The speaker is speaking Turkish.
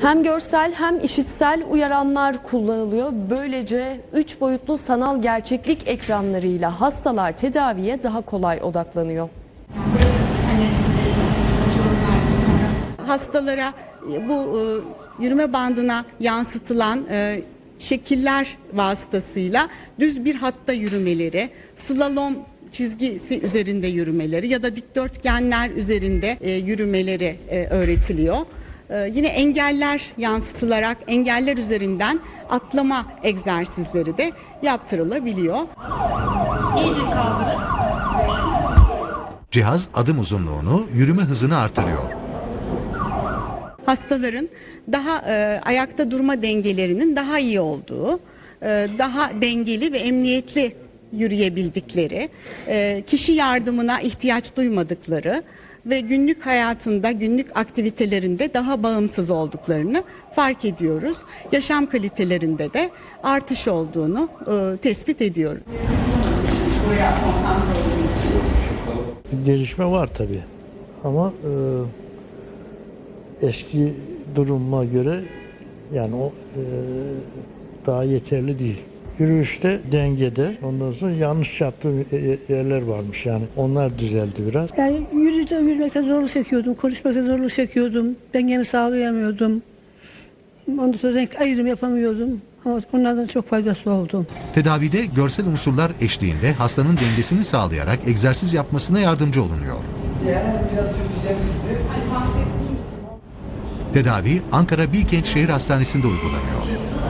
Hem görsel hem işitsel uyaranlar kullanılıyor. Böylece 3 boyutlu sanal gerçeklik ekranlarıyla hastalar tedaviye daha kolay odaklanıyor. hastalara e, bu e, yürüme bandına yansıtılan e, şekiller vasıtasıyla düz bir hatta yürümeleri, slalom çizgisi üzerinde yürümeleri ya da dikdörtgenler üzerinde yürümeleri öğretiliyor. E, Yine engeller yansıtılarak engeller üzerinden atlama egzersizleri de yaptırılabiliyor. İyice kaldırın. Cihaz adım uzunluğunu, yürüme hızını artırıyor. hastaların daha e, ayakta durma dengelerinin daha iyi olduğu, e, daha dengeli ve emniyetli yürüyebildikleri, e, kişi yardımına ihtiyaç duymadıkları ve günlük hayatında, günlük aktivitelerinde daha bağımsız olduklarını fark ediyoruz. Yaşam kalitelerinde de artış olduğunu e, tespit ediyoruz. Bir gelişme var tabii. Ama e, eski duruma göre yani o e, daha yeterli değil. Yürüyüşte dengede ondan sonra yanlış yaptığım e- yerler varmış yani onlar düzeldi biraz. Yani yürüde, yürümekte zorluk çekiyordum, konuşmakta zorluk çekiyordum, dengemi sağlayamıyordum. Ondan sonra renk ayrım yapamıyordum. Ama onlardan çok faydası oldu. Tedavide görsel unsurlar eşliğinde hastanın dengesini sağlayarak egzersiz yapmasına yardımcı olunuyor. Tedavi Ankara Bilkent Şehir Hastanesi'nde uygulanıyor.